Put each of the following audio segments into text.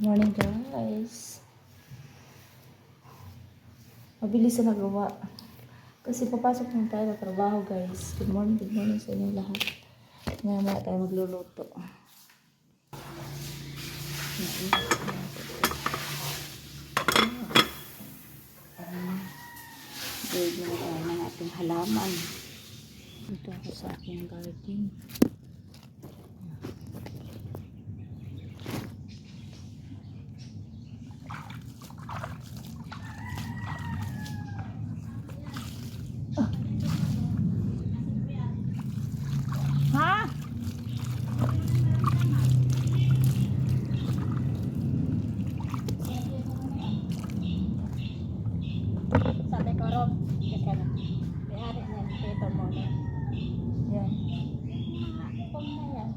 Morning guys. Mabilis na nagawa. Kasi papasok na tayo sa trabaho guys. Good morning, good morning sa inyong lahat. Ngayon muna tayo magluluto. Build na tayo ng ating halaman. Dito ako sa aking garden.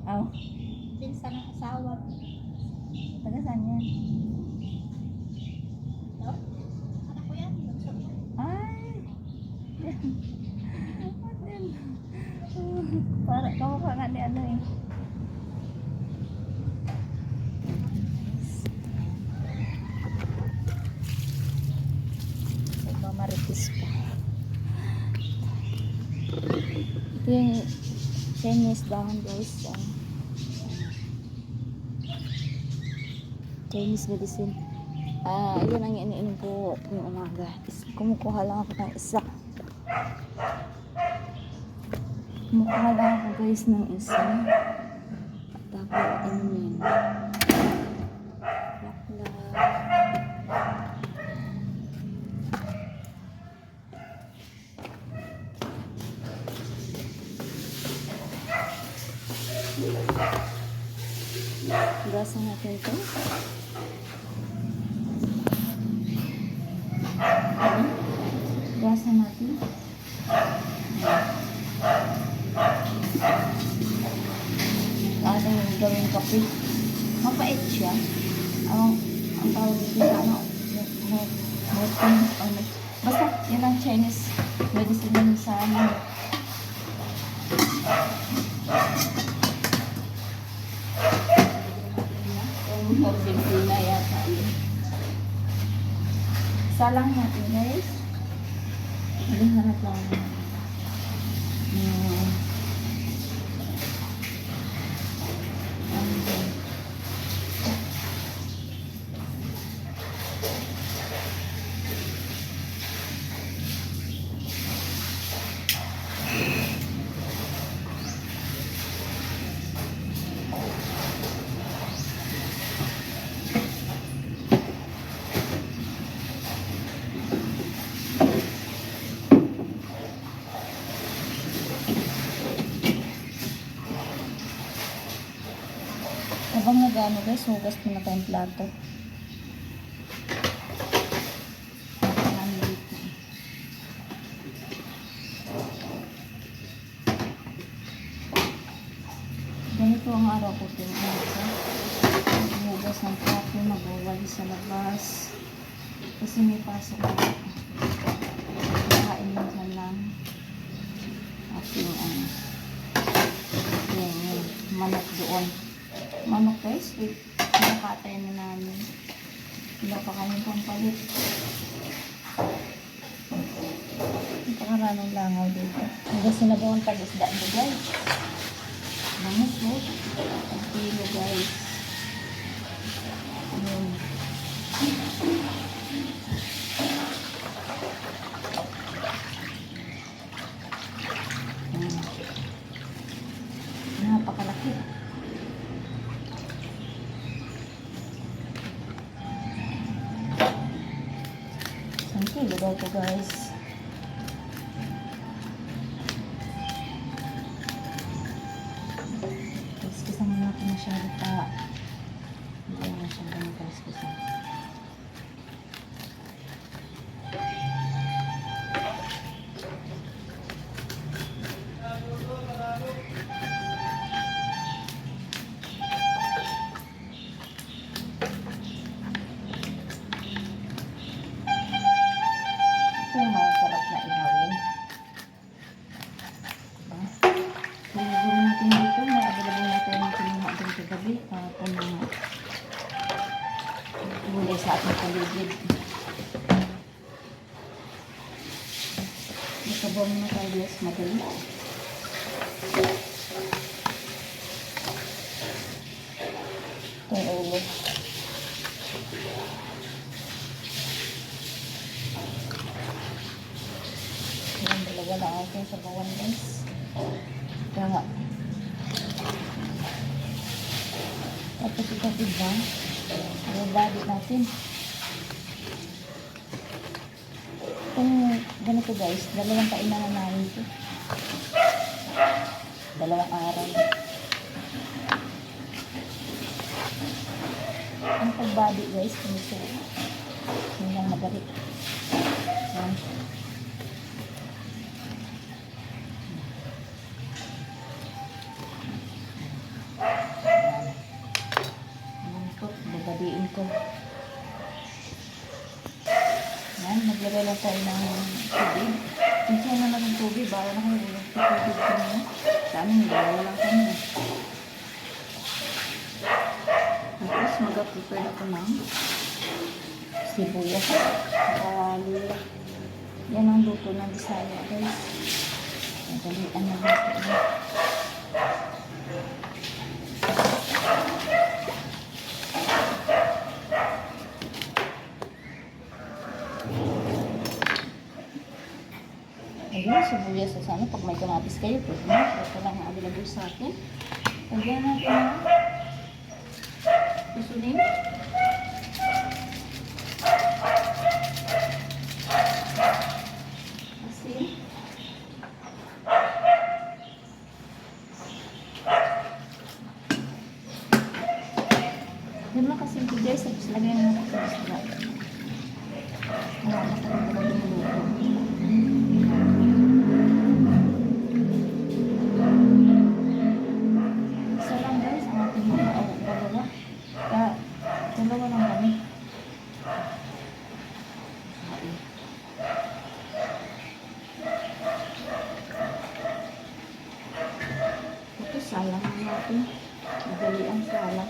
Aw. Pinsan ng asawa. Taga saan yan? No? Anak ko yan. bunso ko. Ay! Para kamukha nga ni ano eh. Nagmamaritis pa. Ito yung Chinese dahon guys. ah. Chinese medicine. Ah, yun ang iniinom ko yung umaga. Is, kumukuha lang ako ng isa. Kumukuha lang ako guys ng isa. Tapos inumin. Laklak. Gasa natin ito. Gasa natin. Ano yung gawing kape? Mapait siya. Ang, ang tawag dito sa ano, ano, basta yun ang Chinese medicine sa ano. Yung Argentina yata yun. Salang natin guys. Maghanap lang. Hmm. Ano? Nag-ano guys, hugas mo na tayong plato. Ano? Ganito ang araw ko pinasa. Hugas ng plato, magwawali sa labas. Kasi may pasok ako. Kain minsan lang. Ating ano. Yan. Manok doon manok guys, wait, nakatay na namin. Wala pa kami pampalit. Napakaraming langaw dito. Hanggang sinabawang tag-isda nyo guys. Bangus po. Ang kilo guys. Yun. Daw to guys. Nakabong na tayo guys, madali. Itong ulo. Yan, dalawa lang ako sa bawan guys. Kaya nga. Tapos ito diba? Yung body natin. Kung ganito guys, dalawang kailangan namin ito. Dalawang araw. Ang pag-body guys, kung ito. Yun lang madali. Yan. Ayan ko, babadiin ko. Yan, maglagay lang tayo ng tubig. Kasi na naman ng tubig, bawa na kayo ulang tubig ko na. Sa amin, nilalawa lang kami. Tapos mag-prepare ako ng sibuyas. Saka lula. Yan ang luto ng Bisaya, guys. Madalian na luto. Sibuyas sa sana. Pag may kamatis kayo, pwede na. Ito lang ang available sa akin. Lagyan natin ng susunin. Asin. Yan lang kasi guys. Tapos lagyan na natin sa. Wala na Na natin. Madali ang salang.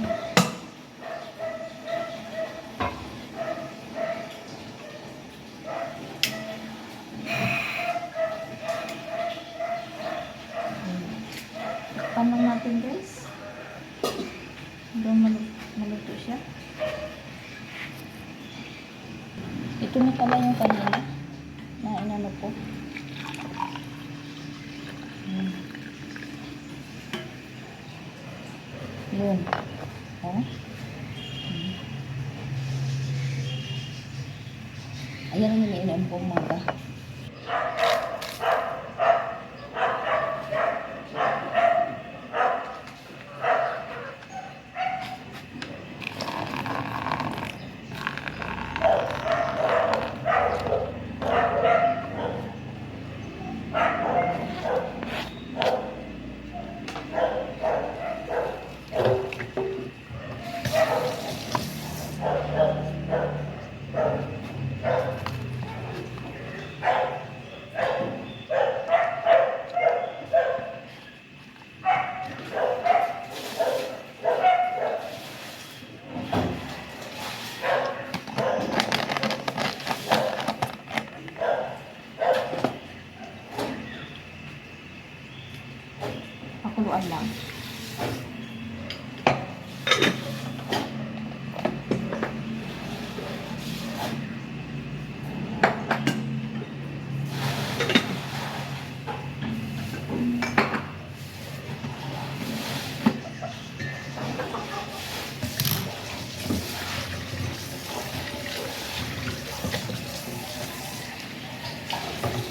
Paano natin guys? Hanggang malu- maluto siya. Ito na pala yung kanina na inano ko. Hmm. Yun. Oh. Hmm. Ayan ang iniinom kong maga. Pakuluan lang.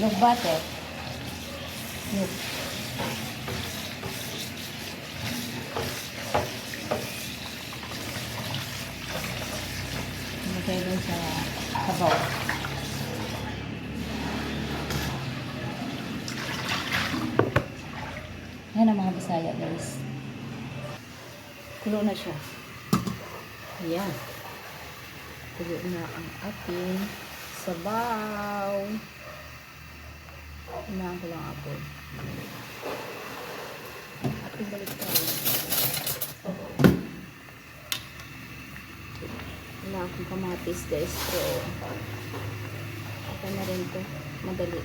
Look butter. Look. Ilagay doon sa sabaw. Mga bisaya guys. Kulo na siya. Ayan. Kulo na ang ating sabaw. Inahan ko lang apple. Ating balik tayo. Wala akong kamatis guys. So, okay na rin to. Madali.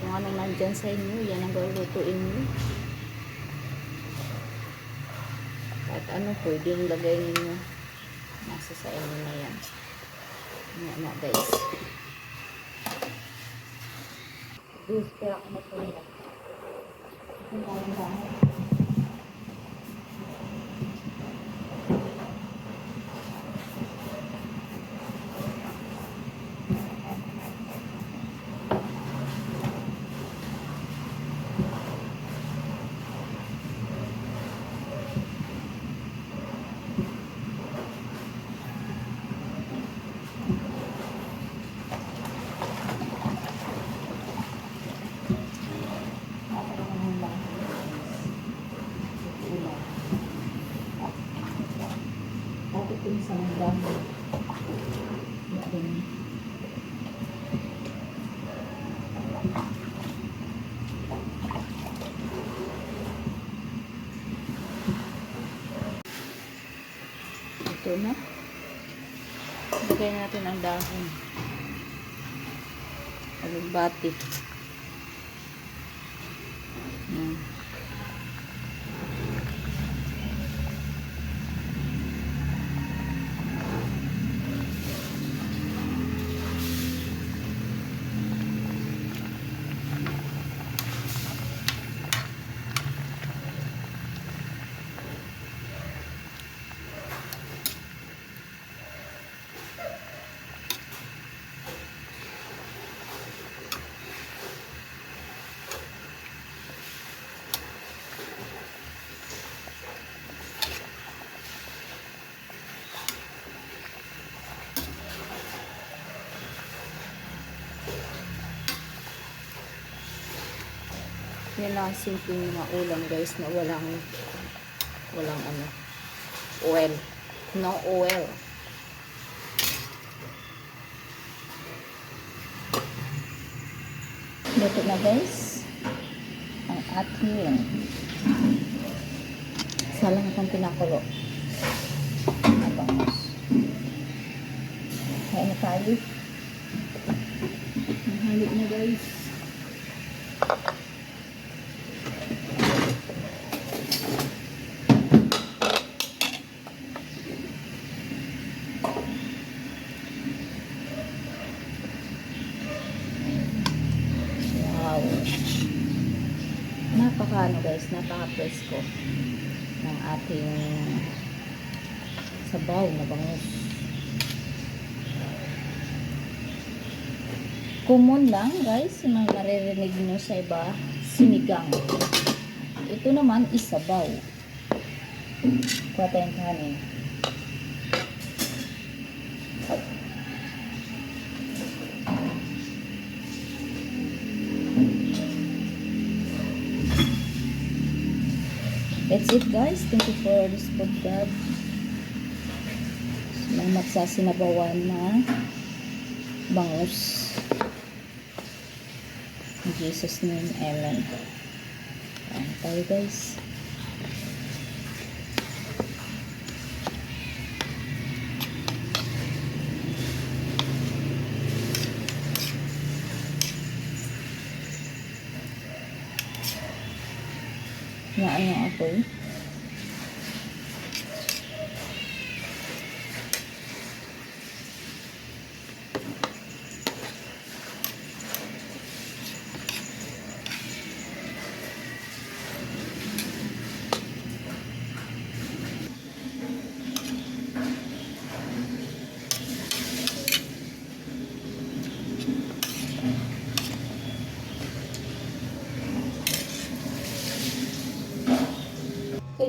Kung anong nandyan sa inyo, yan ang lulutuin nyo. Kahit ano pwedeng lagay ninyo. Nasa sa inyo na yan. Yan na guys. Gusto kaya ako na po nila. Ang daming dahon. Bakit yung sa mga dami? Yan. Ito na. Ang dahon. Alugbati. Yan. Yan lang ang simpleng mga ulam guys na walang walang ano oil. No oil. Luto na guys. Ang ating salang itong pinakulo. Abangos. Kaya na tayo. Mahalik na guys. Napaka ano guys, napaka presko ng ating sabaw na bangus. Common lang guys, yung mga maririnig nyo sa iba, sinigang. Ito naman isabaw. Kuha tayong kanin. That's it guys. Thank you for this podcast. Salamat sa sinabawan na bangus. In Jesus name, Amen. Ayan tayo guys. Na ano ako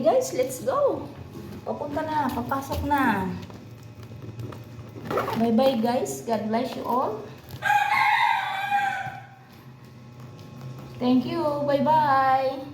guys, let's go. Papunta na, papasok na. Bye bye guys. God bless you all. Thank you. Bye bye.